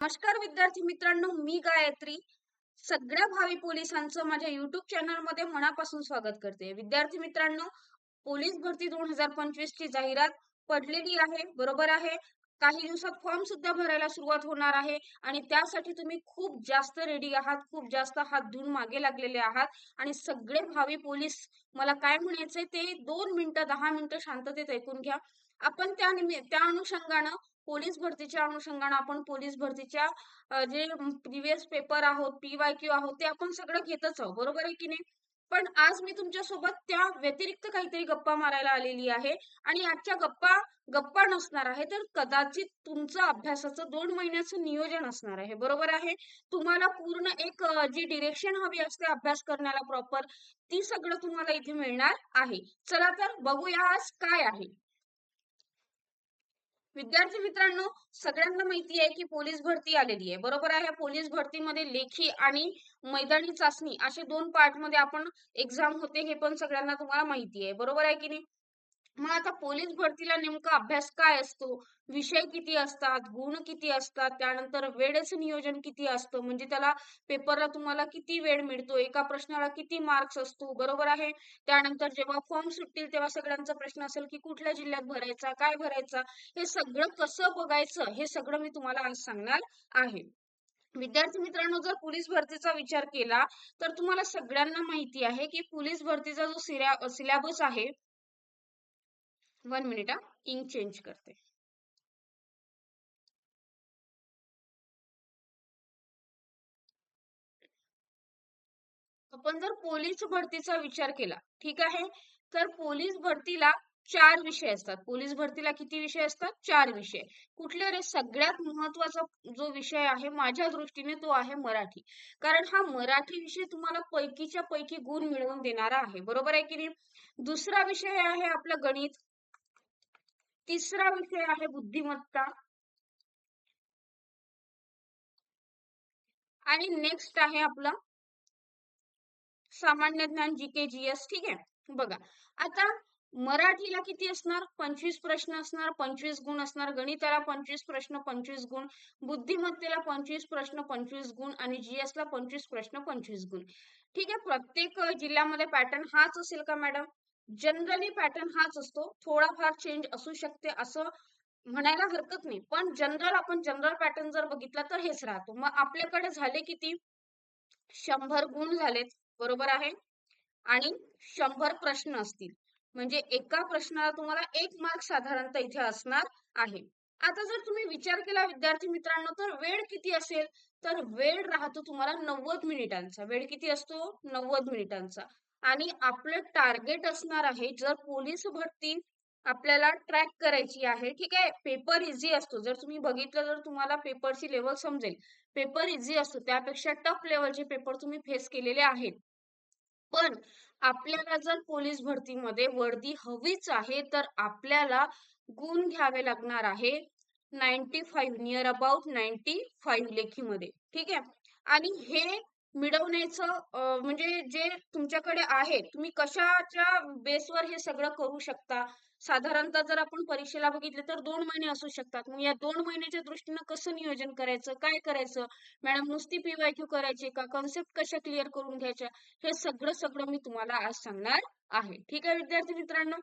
नमस्कार विद्यार्थी मित्रांनो मी गायत्री. सगळ्या भावी पोलिसांचं माझ्या युट्यूब चॅनलमध्ये मनापासून स्वागत करते. विद्यार्थी मित्रांनो पोलीस भरती दोन हजार पंचवीस ची जाहिरात पडलेली आहे बरोबर आहे. काही दिवसात फॉर्म सुद्धा भरायला सुरुवात होणार आहे आणि त्यासाठी तुम्ही खूप जास्त रेडी आहात खूप जास्त हात धुवून मागे लागलेले आहात आणि सगळे भावी पोलीस मला काय म्हणायचंय ते दोन मिनिटं दहा मिनिटं शांततेत ऐकून घ्या. आपण त्या निमित्त त्या अनुषंगानं पोलीस भरतीच्या अनुषंगाने आपण पोलीस भरतीच्या जे प्रिव्हियस पेपर आहोत पीवाय क्यू आहोत ते आपण सगळं घेतच आहोत. बरोबर आहे की नाही? पण आज मी तुमच्यासोबत त्या व्यतिरिक्त काहीतरी गप्पा मारायला आलेली आहे आणि आजच्या गप्पा गप्पा नसणार आहे तर कदाचित तुमचं अभ्यासाचं दोन महिन्याचं नियोजन असणार आहे. बरोबर आहे? तुम्हाला पूर्ण एक जी डिरेक्शन हवी असते अभ्यास करण्याला प्रॉपर ती सगळं तुम्हाला इथे मिळणार आहे. चला तर बघूया आज काय आहे. विद्यार्थी मित्रांनो सगळ्यांना माहिती आहे की पोलीस भरती आलेली आहे. बरोबर आहे? पोलीस भरतीमध्ये लेखी आणि मैदानी चाचणी असे दोन पार्टमध्ये आपण एक्झाम होते हे पण सगळ्यांना तुम्हाला माहिती आहे. बरोबर आहे की नाही? मग आता पोलीस भरतीला नेमका अभ्यास काय असतो? विषय किती असतात? गुण किती असतात? त्यानंतर वेळेचं नियोजन किती असतं? म्हणजे त्याला पेपरला तुम्हाला किती वेळ मिळतो? एका प्रश्नाला किती मार्क्स असतो? बरोबर आहे? त्यानंतर जेव्हा फॉर्म सुटतील तेव्हा सगळ्यांचा प्रश्न असेल की कुठल्या जिल्ह्यात भरायचा? काय भरायचा? हे सगळं कसं बघायचं? हे सगळं मी तुम्हाला आज सांगणार आहे. विद्यार्थी मित्रांनो जर पोलीस भरतीचा विचार केला तर तुम्हाला सगळ्यांना माहिती आहे की पोलीस भरतीचा जो सिलॅबस आहे वन मिनिट हा. इंक चेंज करते. आपण जर पोलीस भरतीचा विचार केला ठीक आहे? तर पोलीस भरतीला चार विषय असतात. पोलीस भरतीला किती विषय असतात? चार विषय. कुठले रे? सगळ्यात महत्त्वाचा जो विषय आहे माझ्या दृष्टीने तो आहे मराठी. कारण हा मराठी विषय तुम्हाला पैकीच्या पैकी गुण मिळवून देणारा आहे. बरोबर आहे की नाही? दुसरा विषय आहे आपलं गणित. तिसरा विषय आहे बुद्धिमत्ता. आणि नेक्स्ट आहे आपला सामान्य ज्ञान जी के जी एस ठीक आहे? बघा आता मराठीला किती असणार? पंचवीस प्रश्न असणार पंचवीस गुण असणार गणिताला पंचवीस प्रश्न पंचवीस गुण बुद्धिमत्तेला पंचवीस प्रश्न पंचवीस गुण आणि जीएस ला पंचवीस प्रश्न पंचवीस गुण. ठीक आहे? प्रत्येक जिल्ह्यामध्ये पॅटर्न हाच असेल का मॅडम जनरली पॅटर्न हाच असतो. थोडाफार चेंज असू शकते असं म्हणायला हरकत नाही. पण जनरल आपण जनरल पॅटर्न जर बघितला तर हेच राहतो. मग आपल्याकडे झाले किती? शंभर गुण झालेत. बरोबर आहे? आणि शंभर प्रश्न असतील. म्हणजे एका प्रश्नाला तुम्हाला एक मार्क साधारणतः इथे असणार आहे. आता जर तुम्ही विचार केला विद्यार्थी मित्रांनो तर वेळ किती असेल? तर वेळ राहतो तुम्हाला नव्वद मिनिटांचा. वेळ किती असतो? नव्वद मिनिटांचा. आणि आपलं टार्गेट असणार आहे जर पोलीस भरती आपल्याला ट्रॅक करायची आहे ठीक आहे? पेपर इझी असतो. जर तुम्ही बघितलं तर तुम्हाला पेपरची लेवल समजेल. पेपर इझी असतो. त्यापेक्षा टफ लेवलचे पेपर तुम्ही फेस केलेले आहेत. पण आपल्याला जर पोलीस भरतीमध्ये वर्दी हवीच आहे तर आपल्याला गुण घ्यावे लागणार आहे ninety five near about ninety five लेखीमध्ये. ठीक आहे? आणि हे मिळवण्याचं म्हणजे जे तुमच्याकडे आहे तुम्ही कशाच्या बेसवर हे सगळं करू शकता? साधारणतः जर आपण परीक्षेला बघितले तर दोन महिने असू शकतात. मग या दोन महिन्याच्या दृष्टीनं कसं नियोजन करायचं? काय करायचं? मॅडम नुसती पीवायक्यू करायची का? कन्सेप्ट कशा क्लिअर करून घ्यायच्या? हे सगळं सगळं मी तुम्हाला आज सांगणार आहे. ठीक आहे विद्यार्थी मित्रांनो?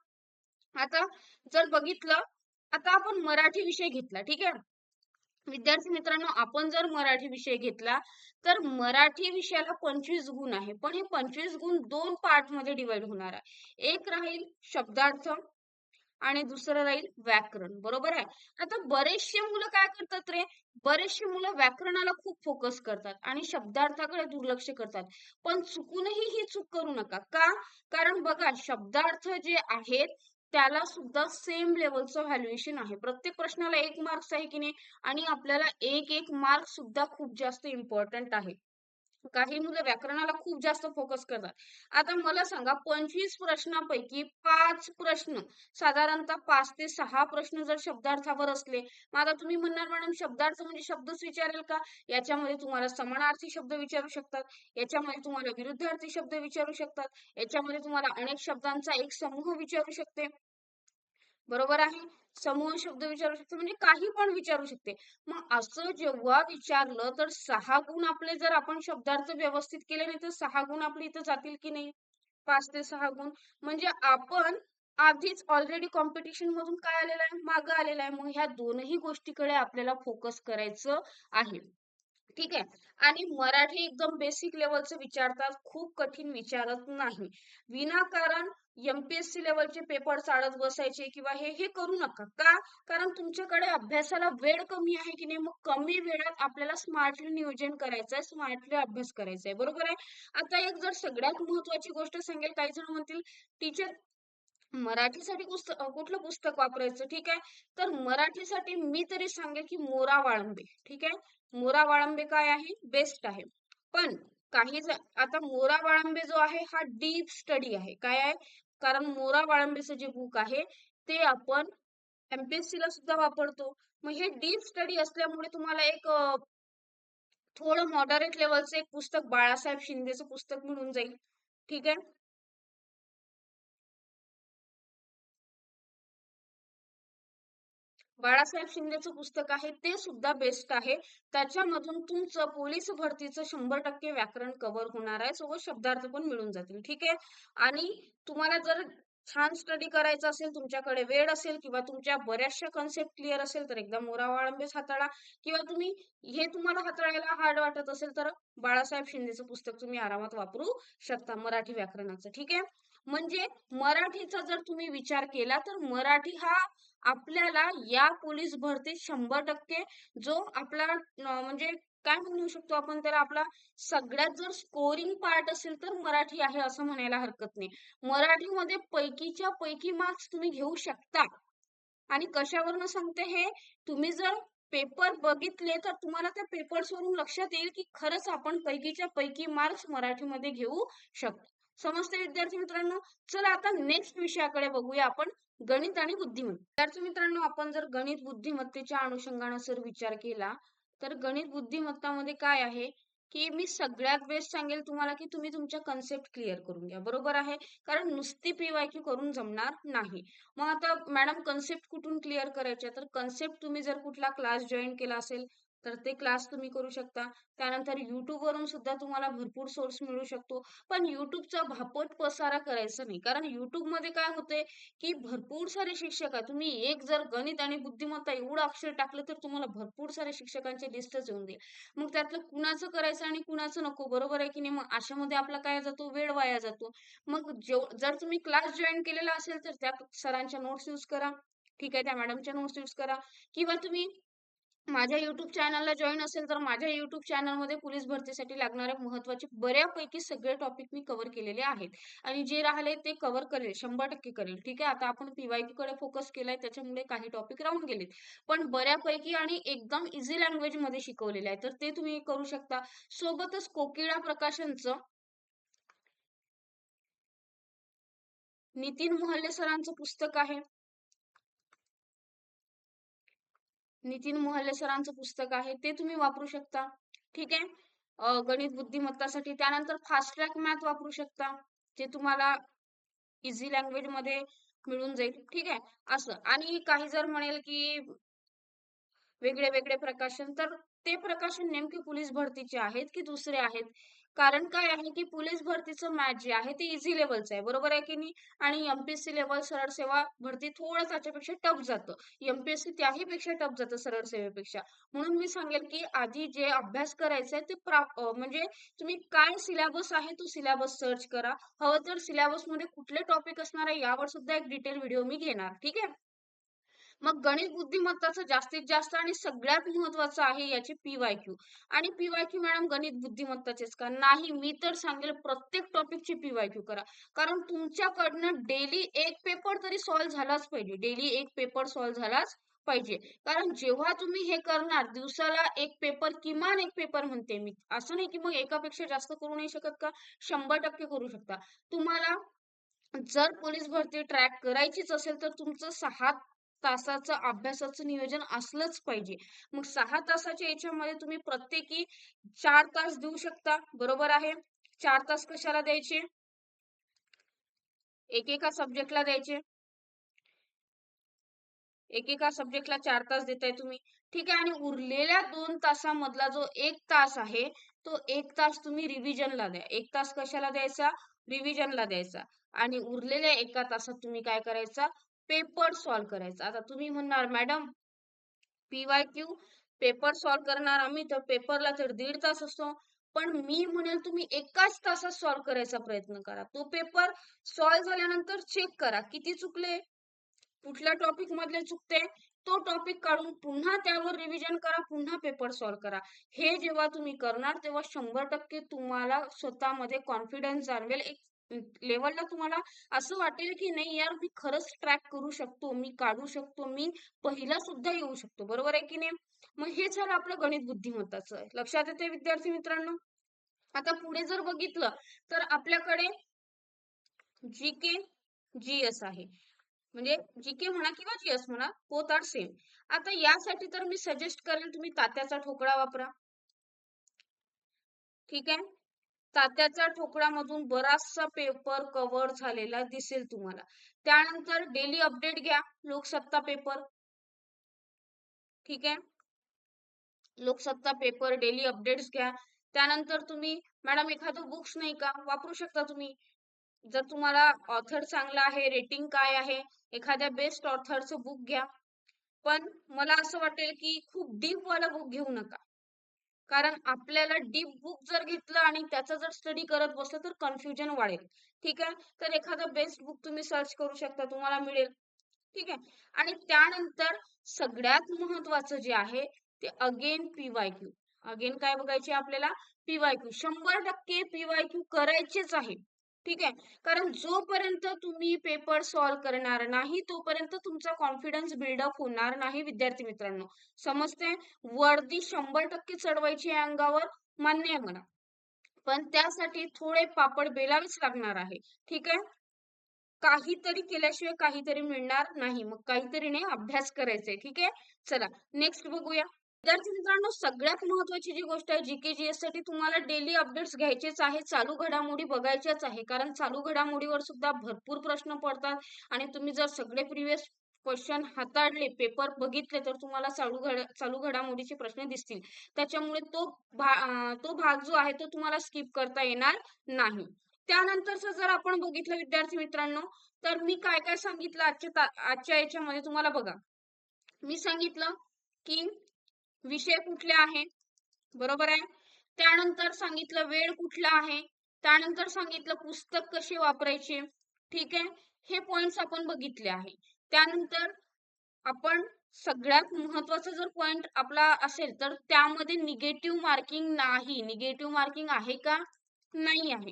आता जर बघितलं आता आपण मराठी विषय घेतला. ठीक आहे? विद्यार्थी मित्रांनो आपण जर मराठी विषय घेतला तर मराठी विषयाला पंचवीस गुण आहे. पण हे पंचवीस गुण दोन पार्टमध्ये डिवाइड होणार आहे. एक राहील शब्दार्थ आणि दुसरं राहील व्याकरण. बरोबर आहे? आता बरेचसे मुलं काय करतात रे? बरेचसे मुलं व्याकरणाला खूप फोकस करतात आणि शब्दार्थाकडे दुर्लक्ष करतात. पण चुकूनही ही चूक करू नका. का? कारण बघा शब्दार्थ जे आहेत त्याला सुद्धा सेम लेवलचं व्हॅल्युएशन आहे. प्रत्येक प्रश्नाला एक मार्क्स आहे की नाही? आणि आपल्याला एक एक मार्क सुद्धा खूप जास्त इम्पॉर्टंट आहे. काही मुलं व्याकरणाला खूप जास्त फोकस करतात. आता मला सांगा पंचवीस प्रश्नापैकी पाच प्रश्न साधारणतः पाच ते सहा प्रश्न जर शब्दार्थावर असले मग आता तुम्ही म्हणणार मॅडम शब्दार्थ म्हणजे शब्दच विचारेल का? याच्यामध्ये तुम्हाला समानार्थी शब्द विचारू शकतात याच्यामध्ये तुम्हाला विरुद्धार्थी शब्द विचारू शकतात याच्यामध्ये तुम्हाला अनेक शब्दांचा एक समूह विचारू शकते. बरोबर आहे? समूह शब्द विचारू शकते म्हणजे काही पण विचारू शकते. मग असं जेव्हा विचारलं तर सहा गुण आपले जर आपण शब्दार्थ व्यवस्थित केले नाही तर सहा गुण आपले इथं जातील की नाही? पाच ते सहा गुण. म्हणजे आपण आधीच ऑलरेडी कॉम्पिटिशन मधून काय आलेलं आहे? मागं आलेलं आहे. मग ह्या दोनही गोष्टीकडे आपल्याला फोकस करायचं आहे. ठीक आहे? आणि मराठी एकदम बेसिक लेवलचं विचारतात. खूप कठीण विचारत नाही. विनाकारण एमपीएससी लेवलचे पेपर चाळत बसायचे किंवा हे हे करू नका. का? कारण तुमच्याकडे अभ्यासाला वेळ कमी आहे की नाही? मग कमी वेळात आपल्याला स्मार्टली नियोजन करायचं आहे स्मार्टली अभ्यास करायचा आहे बरोबर आहे? आता एक जर सगळ्यात महत्वाची गोष्ट सांगेल काही जण म्हणतील टीचर मराठीसाठी पुस्तक कुठलं पुस्तक वापरायचं? ठीक आहे? तर मराठीसाठी मी तरी सांगेल की मोरा वाळंबे. ठीक आहे? मोरा वाळंबे काय आहे? बेस्ट आहे. पण काही आता मोरा वाळंबे जो आहे हा डीप स्टडी आहे. काय आहे? कारण मोरा वाळंबेचं जे बुक आहे ते आपण एमपीएससी ला सुद्धा वापरतो. मग हे डीप स्टडी असल्यामुळे तुम्हाला एक थोडं मॉडरेट लेवलचं एक पुस्तक बाळासाहेब शिंदेचं पुस्तक मिळून जाईल. ठीक आहे? बाळासाहेब शिंदेचं पुस्तक आहे ते सुद्धा बेस्ट आहे. त्याच्यामधून तुमचं पोलीस भरतीचं शंभर टक्के व्याकरण कव्हर होणार आहे. सोबत शब्दार्थ पण मिळून जातील ठीक आहे? आणि तुम्हाला जर छान स्टडी करायचं असेल तुमच्याकडे वेळ असेल किंवा तुमच्या बऱ्याचशा कन्सेप्ट क्लिअर असेल तर एकदा मोरा वाळंबेच हाताळा. किंवा तुम्ही हे तुम्हाला हाताळायला हार्ड वाटत असेल तर बाळासाहेब शिंदेचं पुस्तक तुम्ही आरामात वापरू शकता मराठी व्याकरणाचं ठीक आहे? म्हणजे मराठीचा जर तुम्ही विचार केला तर मराठी हा आपल्याला या पोलीस भरतीत शंभर टक्के जो आपला म्हणजे काय म्हणू शकतो आपण त्याला आपला सगळ्यात जर स्कोरिंग पार्ट असेल तर मराठी आहे असं म्हणायला हरकत नाही. मराठीमध्ये पैकीच्या पैकी मार्क्स तुम्ही घेऊ शकता. आणि कशावरनं सांगते हे? तुम्ही जर पेपर बघितले तर तुम्हाला त्या पेपर्सवरून लक्षात येईल की खरंच आपण पैकीच्या पैकी मार्क्स मराठीमध्ये घेऊ शकतो. समजते विद्यार्थी मित्रांनो चला आता नेक्स्ट विषयाकडे बघूया आपण गणित आणि बुद्धिमत्ता. विद्यार्थी मित्रांनो आपण जर गणित बुद्धिमत्तेच्या अनुषंगाने जर विचार केला तर गणित बुद्धिमत्तामध्ये काय आहे? की मी सगळ्यात बेस्ट सांगेल तुम्हाला की तुम्ही तुमच्या कन्सेप्ट क्लिअर करून घ्या. बरोबर आहे? कारण नुसती पीवायक्यू करून जमणार नाही. मग आता मॅडम कन्सेप्ट कुठून क्लिअर करायच्या? तर कन्सेप्ट तुम्ही जर कुठला क्लास जॉईन केला असेल तर ते क्लास तुम्ही करू शकता. त्यानंतर युट्यूबवरून सुद्धा तुम्हाला भरपूर सोर्स मिळू शकतो. पण युट्यूबचा भापट पसारा करायचा नाही. कारण युट्यूबमध्ये काय होते की भरपूर सारे शिक्षक आहे. तुम्ही एक जर गणित आणि बुद्धिमत्ता एवढं अक्षर टाकलं तर तुम्हाला भरपूर सारे शिक्षकांचे लिस्टच येऊन देईल मग त्यातलं कुणाचं करायचं आणि कुणाचं नको बरोबर आहे की नाही? मग अशामध्ये आपला काय जातो? वेळ वाया जातो. मग जर तुम्ही क्लास जॉईन केलेला असेल तर त्या सरांच्या नोट्स युज करा. ठीक आहे त्या मॅडमच्या नोट्स युज करा. किंवा तुम्ही माझ्या युट्यूब चॅनलला जॉईन असेल तर माझ्या युट्यूब चॅनलमध्ये पोलीस भरतीसाठी लागणारे महत्त्वाचे बऱ्यापैकी सगळे टॉपिक मी कव्हर केलेले आहेत. आणि जे राहिले ते कव्हर करेल शंभर टक्के करेल. ठीक आहे? आता आपण पीवायक्यू कडे फोकस केलाय त्याच्यामुळे काही टॉपिक राहून गेलेत. पण बऱ्यापैकी आणि एकदम इझी लँग्वेजमध्ये शिकवलेले आहे तर ते तुम्ही करू शकता. सोबतच कोकिळा प्रकाशनचं नितीन मोहल्ले सरांचं पुस्तक आहे. नितीन मोहल्ले सरांचं पुस्तक आहे ते तुम्ही वापरू शकता. ठीक आहे? गणित बुद्धिमत्तासाठी त्यानंतर फास्ट ट्रॅक मॅथ वापरू शकता जे तुम्हाला इझी लँग्वेजमध्ये मिळून जाईल. ठीक आहे? असं. आणि काही जर म्हणेल की वेगळे वेगळे प्रकाशन तर ते प्रकाशन नेमके पोलीस भरतीचे आहेत की दुसरे आहेत? कारण काय आहे की पोलीस भरतीचं मॅच जे आहे ते इझी लेवलचं आहे बरोबर आहे की नाही? आणि एमपीएससी लेवल सरळ सेवा भरती थोडं त्याच्यापेक्षा टफ जातं. एमपीएससी त्याही पेक्षा टफ जातं सरळ सेवेपेक्षा. म्हणून मी सांगेल की आधी जे अभ्यास करायचा आहे ते म्हणजे तुम्ही काय सिलेबस आहे तो सिलेबस सर्च करा. हवं तर सिलेबसमध्ये कुठले टॉपिक असणार आहे यावर सुद्धा एक डिटेल व्हिडिओ मी घेणार. ठीक आहे? मग गणित बुद्धिमत्ताचं जास्तीत जास्त आणि सगळ्यात महत्वाचं आहे याचे पीवायक्यू आणि पीवायक्यू मॅडम गणित बुद्धिमत्ताचेच का नाही मी तर सांगेल प्रत्येक टॉपिकचे पीवायक्यू करा. कारण तुमच्याकडनं डेली एक पेपर तरी सॉल्व्ह झालाच पाहिजे. डेली एक पेपर सॉल्व्ह झालाच पाहिजे. कारण जेव्हा तुम्ही हे करणार दिवसाला एक पेपर किमान एक पेपर म्हणते मी. असं नाही की मग एकापेक्षा जास्त करू नाही शकत का? शंभर टक्के करू शकता. तुम्हाला जर पोलीस भरती ट्रॅक करायचीच असेल तर तुमचं सहा तासाचं अभ्यासाचं नियोजन असलंच पाहिजे. मग सहा तासाच्या याच्यामध्ये तुम्ही प्रत्येकी चार तास देऊ शकता. बरोबर आहे? चार तास कशाला द्यायचे? एकेका सब्जेक्टला द्यायचे. एकेका सब्जेक्टला चार तास देताय तुम्ही. ठीक आहे आणि उरलेल्या दोन तासामधला जो एक तास आहे तो एक तास तुम्ही रिव्हिजनला द्या. एक तास कशाला द्यायचा? रिव्हिजनला द्यायचा. आणि उरलेल्या एका तासात तुम्ही काय करायचा? पेपर सॉल्व्ह करायचा. आता तुम्ही म्हणणार madam PY Q paper solve करणार आम्ही तर पेपरला तर दीड तास असतो. पण मी म्हणेल तुम्ही एकाच तासात सॉल्व्ह करायचा प्रयत्न करा. तो पेपर सॉल्व्ह झाल्यानंतर चेक करा किती चुकले कुठल्या टॉपिक मधले चुकते. तो टॉपिक काढून पुन्हा त्यावर रिव्हिजन करा पुन्हा पेपर सॉल्व्ह करा. हे जेव्हा तुम्ही करणार तेव्हा शंभर टक्के तुम्हाला स्वतःमध्ये कॉन्फिडन्स जाणवेल. एक लेवलला तुम्हाला असं वाटेल की नाही यार मी खरंच ट्रॅक करू शकतो मी काढू शकतो मी पहिला सुद्धा येऊ शकतो. बरोबर आहे की नाही? मग हे झालं आपलं गणित बुद्धिमत्ताचं. लक्षात येते विद्यार्थी मित्रांनो? आता पुढे जर बघितलं तर आपल्याकडे जी के जी एस आहे. म्हणजे जी के म्हणा किंवा जी एस म्हणा बोथ आर सेम आता यासाठी तर मी सजेस्ट करेल तुम्ही तात्याचा ठोकळा वापरा. ठीक आहे? तात्याच्या ठोकळ्यामधून बराचसा पेपर कव्हर झालेला दिसेल तुम्हाला. त्यानंतर डेली अपडेट घ्या लोकसत्ता पेपर ठीक आहे? लोकसत्ता पेपर डेली अपडेट्स घ्या. त्यानंतर तुम्ही मॅडम एखादं बुक्स नाही का वापरू शकता तुम्ही. जर तुम्हाला ऑथर चांगला आहे रेटिंग काय आहे एखाद्या बेस्ट ऑथरचं बुक घ्या. पण मला असं वाटेल की खूप डीप वाला बुक घेऊ नका. कारण आपल्याला डीप बुक जर घेतलं आणि त्याचा जर स्टडी करत बसलं तर कन्फ्युजन वाढेल. ठीक आहे? तर एखादं बेस्ट बुक तुम्ही सर्च करू शकता तुम्हाला मिळेल. ठीक आहे? आणि त्यानंतर सगळ्यात महत्वाचं जे आहे ते अगेन पीवाय क्यू अगेन काय बघायचे आपल्याला? पीवाय क्यू शंभर टक्के पीवाय क्यू करायचेच आहे. ठीक आहे? कारण जोपर्यंत तुम्ही पेपर सॉल्व्ह करणार नाही तोपर्यंत तुमचा कॉन्फिडन्स बिल्डअप होणार नाही विद्यार्थी मित्रांनो. समजते वर्दी शंभर टक्के चढवायची आहे अंगावर मान्य आहे मला. पण त्यासाठी थोडे पापड बेलावेच लागणार आहे. ठीक आहे? काहीतरी केल्याशिवाय काहीतरी मिळणार नाही. मग काहीतरी नाही अभ्यास करायचंय. ठीक आहे? चला नेक्स्ट बघूया. विद्यार्थी मित्रांनो सगळ्यात महत्वाची जी गोष्ट आहे जी केजीएससाठी तुम्हाला डेली अपडेट्स घ्यायचेच आहे चालू घडामोडी बघायच्याच आहे कारण चालू घडामोडीवर सुद्धा भरपूर प्रश्न पडतात आणि तुम्ही जर सगळे प्रिव्हियस क्वेश्चन हाताळले पेपर बघितले तर तुम्हाला चालू घड चालू घडामोडीचे प्रश्न दिसतील. त्याच्यामुळे तो भा तो भाग जो आहे तो तुम्हाला स्किप करता येणार नाही. त्यानंतरच जर आपण बघितलं विद्यार्थी मित्रांनो तर मी काय काय सांगितलं आजच्या आजच्या याच्यामध्ये तुम्हाला बघा. मी सांगितलं की विषय कुठले आहे? बरोबर आहे? त्यानंतर सांगितलं वेळ कुठला आहे? त्यानंतर सांगितलं पुस्तक कसे वापरायचे? ठीक आहे? हे पॉइंट्स आपण बघितले आहे. त्यानंतर आपण सगळ्यात महत्त्वाचा जर पॉइंट आपला असेल तर त्यामध्ये निगेटिव्ह मार्किंग नाही. निगेटिव्ह मार्किंग आहे का? नाही आहे.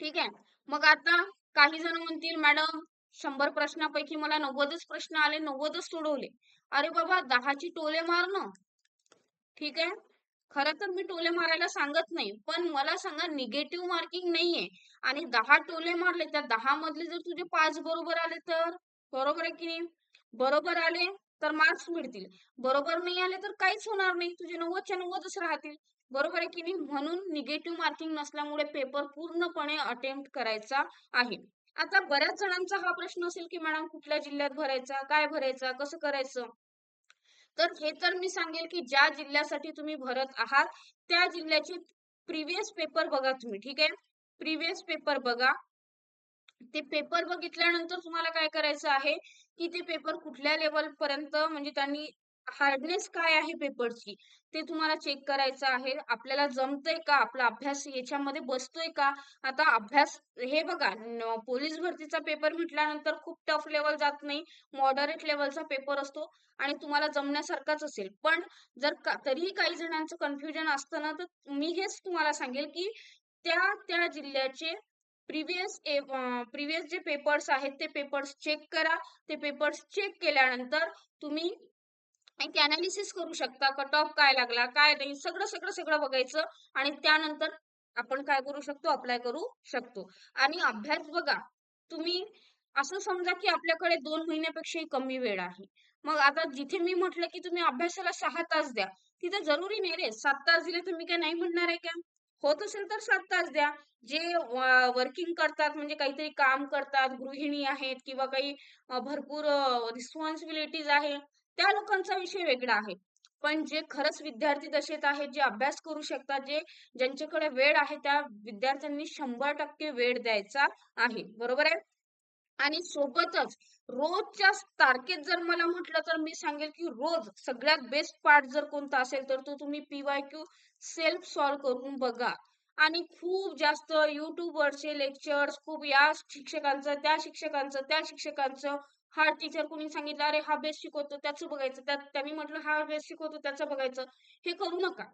ठीक आहे? मग आता काही जण म्हणतील मॅडम शंभर प्रश्नापैकी मला नव्वदच प्रश्न आले. नव्वदच सोडवले. अरे बाबा दहाची टोले मारणं. ठीक आहे? खर तर मी टोले मारायला सांगत नाही पण मला सांगा निगेटिव्ह मार्किंग नाहीये. आणि दहा टोले मारले त्या दहा मधले जर तुझे पाच बरोबर आले तर? बरोबर आहे की नाही? बरोबर आले तर मार्क्स मिळतील. बरोबर नाही आले तर काहीच होणार नाही. तुझे नव्वदच्या नव्वदच राहतील. बरोबर आहे की नाही? म्हणून निगेटिव्ह मार्किंग नसल्यामुळे पेपर पूर्णपणे अटेम्प्ट करायचा आहे. आता बऱ्याच जणांचा हा प्रश्न असेल की मॅडम कुठल्या जिल्ह्यात भरायचा? काय भरायचा? कसं करायचं? तर हे तर मी सांगेल की ज्या जिल्ह्यासाठी तुम्ही भरत आहात त्या जिल्ह्याचे प्रिव्हियस पेपर बघा तुम्ही ठीक आहे? प्रिव्हियस पेपर बघा. ते पेपर बघितल्यानंतर तुम्हाला काय करायचं आहे की ते पेपर कुठल्या लेवल पर्यंत म्हणजे त्यांनी हार्डनेस काय आहे पेपरची ते तुम्हाला चेक करायचं आहे. आपल्याला जमतंय का? आपला अभ्यास याच्यामध्ये बसतोय का? आता अभ्यास हे बघा पोलीस भरतीचा पेपर म्हटल्यानंतर खूप टफ लेवल जात नाही. मॉडरेट लेवलचा पेपर असतो आणि तुम्हाला जमण्यासारखाच असेल. पण जर का तरीही काही जणांचं कन्फ्युजन असतं ना तर मी हेच तुम्हाला सांगेल की त्या त्या जिल्ह्याचे प्रिव्हियस प्रिव्हियस जे पेपर्स आहेत ते पेपर्स चेक करा. ते पेपर्स चेक केल्यानंतर तुम्ही एक अनालिसिस करू शकता कट ऑफ काय लागला काय नाही सगळं सगळं सगळं बघायचं आणि त्यानंतर आपण काय करू शकतो अप्लाय करू शकतो. आणि अभ्यास बघा तुम्ही असं समजा की आपल्याकडे दोन महिन्यापेक्षाही कमी वेळ आहे. मग आता जिथे मी म्हटलं की तुम्ही अभ्यासाला सहा तास द्या तिथे जरुरी नाही रे सात तास दिले तुम्ही काय नाही म्हणणार आहे का? होत असेल तर सात तास द्या. जे वर्किंग करतात म्हणजे काहीतरी काम करतात गृहिणी आहेत किंवा काही भरपूर रिस्पॉन्सिबिलिटीज आहे त्या लोकांचा विषय वेगळा आहे. पण जे खरंच विद्यार्थी दशेत आहेत जे अभ्यास करू शकतात जे ज्यांच्याकडे वेळ आहे त्या विद्यार्थ्यांनी शंभर टक्के वेळ द्यायचा आहे. बरोबर आहे? आणि सोबतच रोजच्या तारखेत जर मला म्हटलं तर मी सांगेल की रोज सगळ्यात बेस्ट पार्ट जर कोणता असेल तर तो तुम्ही पीवाय क्यू सेल्फ सॉल्व करून बघा. आणि खूप जास्त युट्यूबवरचे लेक्चर्स खूप या शिक्षकांचं त्या शिक्षकांचं त्या शिक्षकांचं हा टीचर कोणी सांगितलं अरे हा बेस शिकवतो त्याचं बघायचं त्यात त्यांनी म्हटलं हा बेस शिकवतो त्याचं बघायचं. हे करू नका.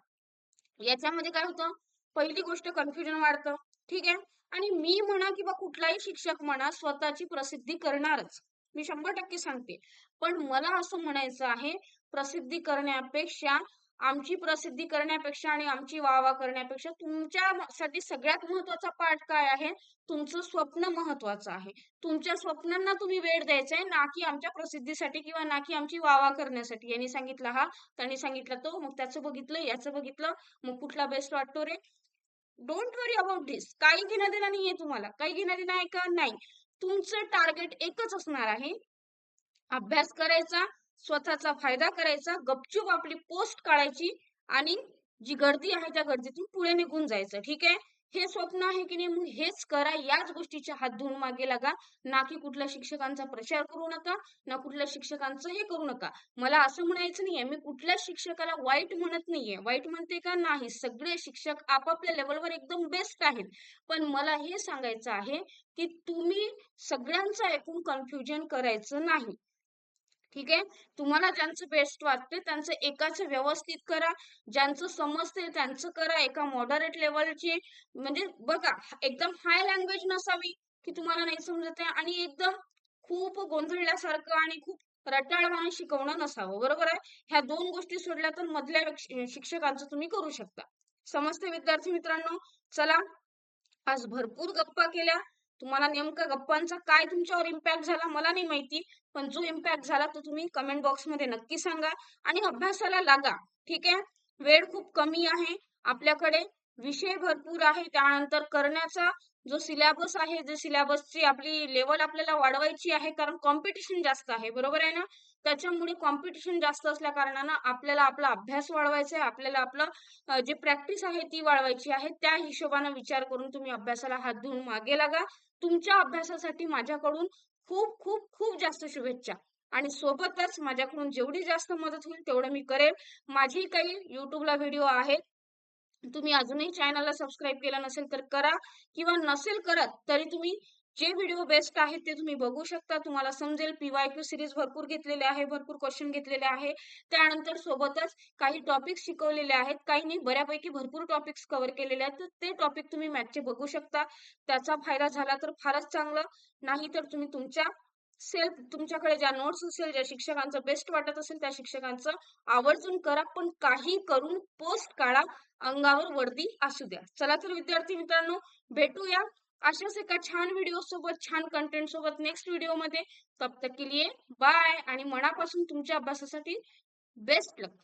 याच्यामध्ये काय होतं? पहिली गोष्ट कन्फ्युजन वाढतं. ठीक आहे? आणि मी म्हणा किंवा कुठलाही शिक्षक म्हणा स्वतःची प्रसिद्धी करणारच. मी शंभर टक्के सांगते. पण मला असं म्हणायचं आहे प्रसिद्धी करण्यापेक्षा आमची प्रसिद्धी करण्यापेक्षा आणि आमची वाहवा करण्यापेक्षा तुमच्यासाठी सगळ्यात महत्त्वाचा पार्ट काय आहे? तुमचं स्वप्न महत्वाचं आहे. तुमच्या स्वप्नांना तुम्ही वेळ द्यायचा आहे ना की आमच्या प्रसिद्धीसाठी किंवा ना की आमची वावा करण्यासाठी. यांनी सांगितलं हा त्यांनी सांगितलं तो मग त्याचं बघितलं याचं बघितलं मग कुठला बेस्ट वाटतो रे? डोंट वरी अबाउट दिस काही घेणं देणं नाहीये तुम्हाला. काही घेणं देणं आहे का? नाही. तुमचं टार्गेट एकच असणार आहे. अभ्यास करायचा स्वतःचा फायदा करायचा गपचूप आपली पोस्ट काढायची आणि जी गर्दी आहे त्या गर्दीतून पुढे निघून जायचं. ठीक आहे? हे स्वप्न आहे की नाही? मग हेच करा. याच गोष्टीच्या हात धुवून मागे लागा. ना की कुठल्या शिक्षकांचा प्रचार करू नका ना कुठल्या शिक्षकांचं हे करू नका. मला असं म्हणायचं नाहीये मी कुठल्या शिक्षकाला वाईट म्हणत नाहीये. वाईट म्हणते का? नाही. सगळे शिक्षक आपापल्या लेवलवर एकदम बेस्ट आहेत. पण मला हे सांगायचं आहे की तुम्ही सगळ्यांचं ऐकून कन्फ्युजन करायचं नाही. ठीक आहे? तुम्हाला ज्यांचं बेस्ट वाटते त्यांचं एकाच व्यवस्थित करा. ज्यांचं समजते त्यांचं करा एका मॉडरेट लेवलची म्हणजे बघा एकदम हाय लँग्वेज नसावी की तुम्हाला नाही समजत आहे. आणि एकदम खूप गोंधळल्यासारखं आणि खूप रटाळवाने शिकवणं नसावं बरोबर आहे? ह्या दोन गोष्टी सोडल्या तर मधल्या शिक्षकांचं तुम्ही करू शकता. समजते विद्यार्थी मित्रांनो? चला आज भरपूर गप्पा केल्या. तुम्हाला नेमका गप्पांचा काय तुमच्यावर इम्पॅक्ट झाला मला नाही माहिती पण जो इम्पॅक्ट झाला तो तुम्ही कमेंट बॉक्समध्ये नक्की सांगा आणि अभ्यासाला लागा ठीक आहे? वेळ खूप कमी आहे आपल्याकडे विषय भरपूर आहे त्यानंतर करण्याचा जो सिलेबस आहे जे सिलेबसची आपली लेवल आपल्याला वाढवायची आहे कारण कॉम्पिटिशन जास्त आहे बरोबर आहे ना? त्याच्यामुळे कॉम्पिटिशन जास्त असल्या कारणानं आपल्याला आपला अभ्यास वाढवायचा आहे आपल्याला आपलं जे प्रॅक्टिस आहे ती वाढवायची आहे त्या हिशोबाने विचार करून तुम्ही अभ्यासाला हात धुवून मागे लागा. तुमच्या अभ्यासासाठी माझ्याकडून खूप खूप खूप जास्त शुभेच्छा. आणि सोबतच माझ्याकडून जेवढी जास्त मदत होईल तेवढं मी करेल. माझी काही युट्यूबला व्हिडिओ आहेत. तुम्ही अजूनही चॅनलला सबस्क्राईब केला नसेल तर करा. किंवा नसेल करत तरी तुम्ही जे व्हिडिओ बेस्ट आहेत ते तुम्ही बघू शकता. तुम्हाला समजेल पीवायक्यू सिरीज भरपूर घेतलेले आहे भरपूर क्वेश्चन घेतलेले आहे. त्यानंतर सोबतच काही टॉपिक्स शिकवलेले आहेत. काही नाही बऱ्यापैकी भरपूर टॉपिक्स कव्हर केलेले आहेत. तर ते टॉपिक तुम्ही मॅथचे बघू शकता. त्याचा फायदा झाला तर फारच चांगलं. नाही तर तुम्ही तुमच्या सेल्फ तुमच्याकडे ज्या नोट्स असेल ज्या शिक्षकांचं बेस्ट वाटत असेल त्या शिक्षकांचं आवर्जून करा. पण काही करून पोस्ट काढा. अंगावर वर्दी असू द्या. चला तर विद्यार्थी मित्रांनो भेटूया. अशाच एका छान व्हिडिओ सोबत छान कंटेंट सोबत नेक्स्ट व्हिडिओमध्ये तब तक के लिए बाय आणि मनापासून तुमच्या अभ्यासासाठी बेस्ट लक